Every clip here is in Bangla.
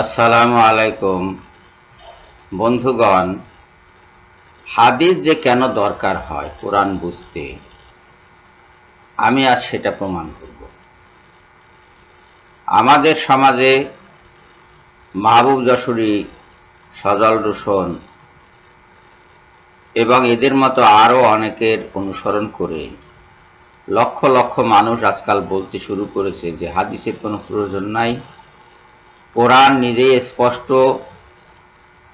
আসসালামু আলাইকুম। বন্ধুগণ, হাদিস যে কেন দরকার হয় কোরআন বুঝতে, আমি আজ সেটা প্রমাণ করব। আমাদের সমাজে মাহবুব যশোরী, সজল রোশন এবং এদের মতো আরও অনেকের অনুসরণ করে লক্ষ লক্ষ মানুষ আজকাল বলতে শুরু করেছে যে হাদিসের কোনো প্রয়োজন নাই। কোরআন নিজেই স্পষ্ট।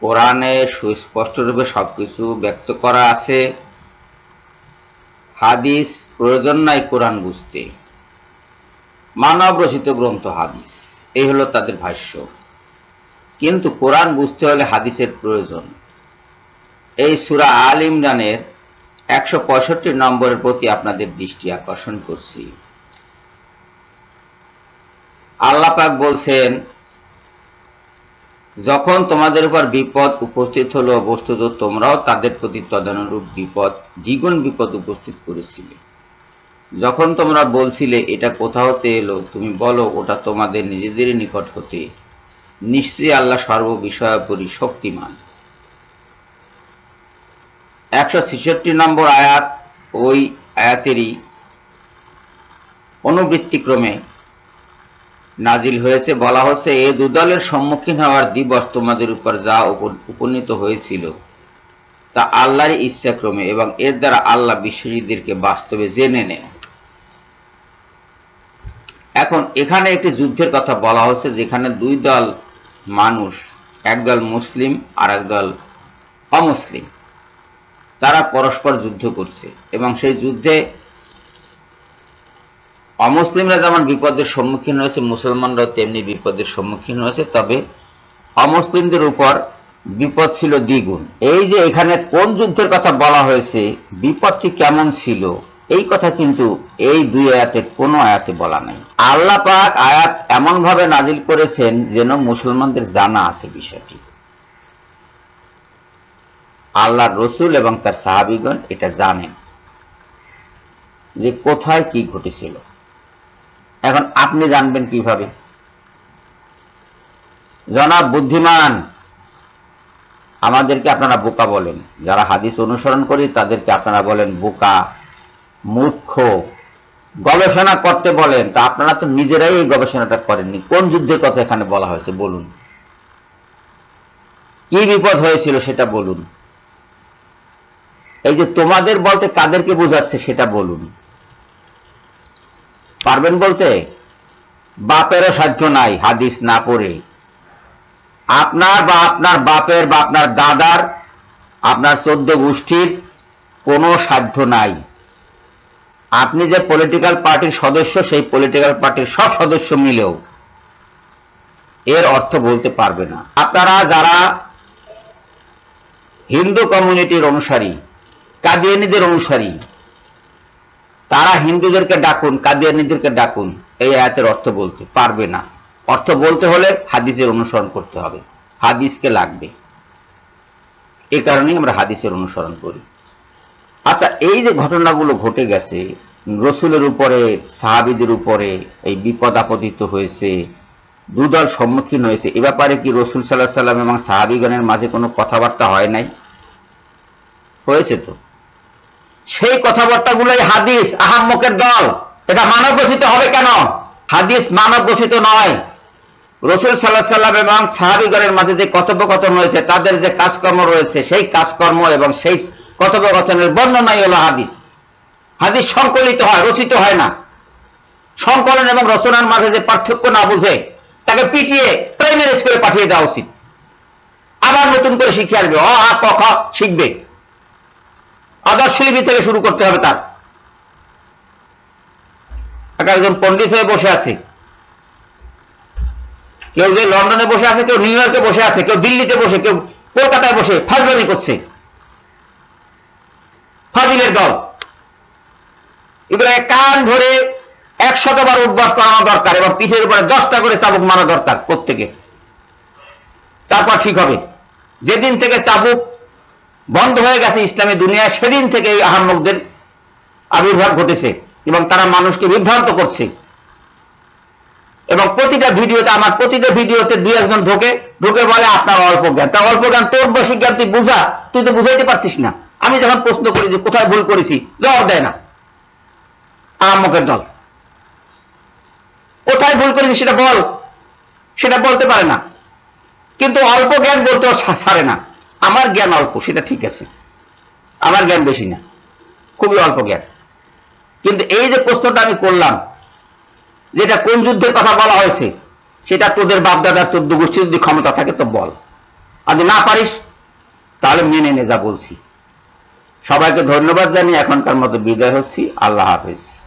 কোরআনে সুস্পষ্টরূপে সবকিছু ব্যক্ত করা আছে। হাদিস প্রয়োজন নাই কোরআন বুঝতে। মানব রচিত গ্রন্থ হাদিস, এই হলো তাদের ভাষ্য। কিন্তু কোরআন বুঝতে হলে হাদিসের প্রয়োজন। এই সুরা আল ইমরানের একশো পঁয়ষট্টি নম্বরের প্রতি আপনাদের দৃষ্টি আকর্ষণ করছি। আল্লাহ পাক বলছেন যখন তোমাদের উপর বিপদ উপস্থিত হলো, বস্তুত তোমরাও তাদের প্রতি তদানুরূপ বিপদ, দ্বিগুণ বিপদ উপস্থিত করেছিলে। যখন তোমরা বলছিলে, এটা কোথা হতে এলো? তুমি বলো, ওটা তোমাদের নিজেদের নিকট হতে। নিশ্চয়ই আল্লাহ সর্ববিষয়োপরি শক্তিমান। একশো ছেষট্টি নম্বর আয়াত, ওই আয়াতেরই অনুবৃত্তিক্রমে নাজিল হয়েছে, বলা হচ্ছে, এ দুদলের সম্মুখীন হওয়ার দিবস তোমাদের উপর যা উপনীত হয়েছিল, তা আল্লাহর ইচ্ছাক্রমে এবং এর দ্বারা আল্লাহ বিশ্বজিৎদেরকে বাস্তবে জেনে নেন। এখন এখানে একটি যুদ্ধের কথা বলা হচ্ছে, যেখানে দুই দল মানুষ একদল মুসলিম আর একদল অমুসলিম, তারা পরস্পর যুদ্ধ করছে এবং সেই যুদ্ধে অমুসলিমরা যেমন বিপদের সম্মুখীন হয়েছে, মুসলমানরাও তেমনি বিপদের সম্মুখীন হয়েছে, তবে অমুসলিমদের উপর বিপদ ছিল দ্বিগুণ। এই যে এখানে কোন যুদ্ধের কথা বলা হয়েছে, বিপদটি কেমন ছিল, এই কথা কিন্তু এই দুই আয়াতে কোনো আয়াতে বলা নাই। আল্লাহ পাক আয়াত এমনভাবে নাজিল করেছেন যেন মুসলমানদের জানা আছে বিষয়টি। আল্লাহ রসুল এবং তার সাহাবিগণ এটা জানেন যে কোথায় কি ঘটেছিল। আপনি জানবেন কীভাবে। জনাব বুদ্ধিমান, আমাদেরকে আপনারা বোকা বলেন। যারা হাদিস অনুসরণ করি, তাদেরকে আপনারা বলেন বোকা, মূর্খ। গবেষণা করতে বলেন, তা আপনারা তো নিজেরাই এই গবেষণাটা করেননি। কোন যুদ্ধের কথা এখানে বলা হয়েছে, বলুন। কি বিপদ হয়েছিল সেটা বলুন। এই যে তোমাদের বলতে কাদেরকে বোঝাচ্ছে সেটা বলুন। পারবেন বলতে? বাপেরও সাধ্য নাই হাদিস না পড়ে। আপনার বা আপনার বাপের বা আপনার দাদার, আপনার চোদ্দ গোষ্ঠীর কোনো সাধ্য নাই। আপনি যে পলিটিক্যাল পার্টির সদস্য, সেই পলিটিক্যাল পার্টির সব সদস্য মিলেও এর অর্থ বলতে পারবে না। আপনারা যারা হিন্দু কমিউনিটির অনুসারী, কাদিয়ানিদের অনুসারী তারা হিন্দুদেরকে ডাকুন, কাদিয়ানিদেরকে ডাকুন, এই আয়াতের অর্থ বলতে পারবে না। অর্থ বলতে হলে হাদিসের অনুসরণ করতে হবে। হাদিসকে লাগবে। এই কারণেই আমরা হাদিসের অনুসরণ করি। আচ্ছা এই যে ঘটনাগুলো ঘটে গেছে, রসুলের উপরে, সাহাবিদের উপরে এই বিপদ আপদিত হয়েছে, দুদল সম্মুখীন হয়েছে, এ ব্যাপারে কি রসুল সাল্লাহ সাল্লাম এবং সাহাবিগণের মাঝে কোনো কথাবার্তা হয় নাই? হয়েছে তো। সেই কথাবার্তাগুলোই হাদিস, আহাম্মকের দল। এটা মানব রচিত হবে কেন? হাদিস মানব রচিত নয়। রসুল সাল্লাহ সাল্লাম এবং সাহাবিগণের মাঝে যে কথোপকথন হয়েছে তাদের যে কাজকর্ম রয়েছে, সেই কাজকর্ম এবং সেই কথোপকথনের বর্ণনাই হলো হাদিস। হাদিস সংকলিত হয়, রচিত হয় না। সংকলন এবং রচনার মাঝে যে পার্থক্য না বুঝে, তাকে পিটিয়ে প্রাইমারি স্কুলে পাঠিয়ে দেওয়া উচিত। আবার নতুন করে শিখে আসবে। অ, আ, ক, খ শিখবে। আদর্শ লিপি থেকে শুরু করতে হবে তার। একজন পণ্ডিত হয়ে বসে আছে। কেউ যে লন্ডনে বসে আছে, কেউ নিউ ইয়র্কে বসে আছে, কেউ দিল্লিতে বসে, কেউ কলকাতায় বসে ফাজলামি করছে। ফাজিলের দল। এগুলো কান ধরে একশতবার উদ্বাস করানো দরকার এবং পিঠের উপরে দশটা করে চাবুক মারা দরকার প্রত্যেকে। তারপর ঠিক হবে। যেদিন থেকে চাবুক বন্ধ হয়ে গেছে ইসলামী দুনিয়ায় সেদিন থেকে এই আহাম্মকদের আবির্ভাব ঘটেছে এবং তারা মানুষকে বিভ্রান্ত করছে। এবং প্রতিটা ভিডিওতে, আমার প্রতিটা ভিডিওতে দুই একজন ঢোকে ঢোকে বলে, আপনার অল্প জ্ঞান। তা অল্প জ্ঞান, তোর বেশি জ্ঞান তুই বুঝা, তুই তো বুঝাইতে পারছিস না। আমি যখন প্রশ্ন করি যে, কোথায় ভুল করেছি? জবাব দেয় না। আমকের দল। কোথায় ভুল করেছি সেটা বল। সেটা বলতে পারে না। কিন্তু অল্প জ্ঞান বলতেও সা- ছাড়ে না। আমার জ্ঞান অল্প, সেটা ঠিক আছে। আমার জ্ঞান বেশি না, খুবই অল্প জ্ঞান। কিন্তু এই যে প্রশ্নটা আমি করলাম, যেটা কোন যুদ্ধের কথা বলা হয়েছে, সেটা তোদের বাপদাদার চোদ্দ গোষ্ঠী যদি ক্ষমতা থাকে তো বল। আর যদি না পারিস, তাহলে মেনে নে যা বলছি। সবাইকে ধন্যবাদ জানিয়ে এখনকার মতো বিদায় হচ্ছি। আল্লাহ হাফেজ।